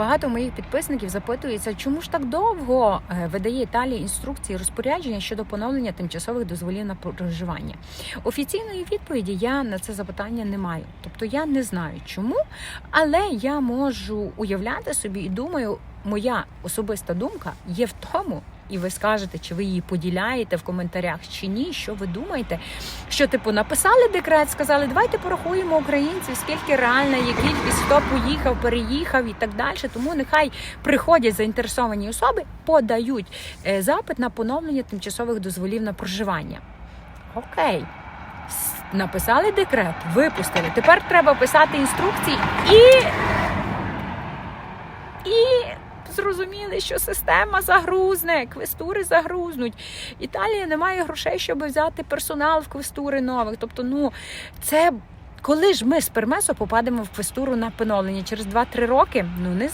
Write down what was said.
Багато моїх підписників запитується, чому ж так довго е, видає Італія інструкції розпорядження щодо поновлення тимчасових дозволів на проживання. Офіційної відповіді я на це запитання не маю. Тобто я не знаю чому, але я можу уявляти собі і думаю, моя особиста думка є в тому. І ви скажете, чи ви її поділяєте в коментарях чи ні, що ви думаєте? Що типу написали декрет, сказали, давайте порахуємо українців, скільки реальна є кількість, хто поїхав, переїхав і так далі. Тому нехай приходять заінтересовані особи, подають е, запит на поновлення тимчасових дозволів на проживання. Окей. Написали декрет, випустили. Тепер треба писати інструкції і. Зрозуміли, що система загрузне, квестури загрузнуть. Італія не має грошей, щоб взяти персонал в квестури нових. Тобто, ну це. Коли ж ми з Пермесо попадемо в квестуру на поновлення через 2-3 роки, ну не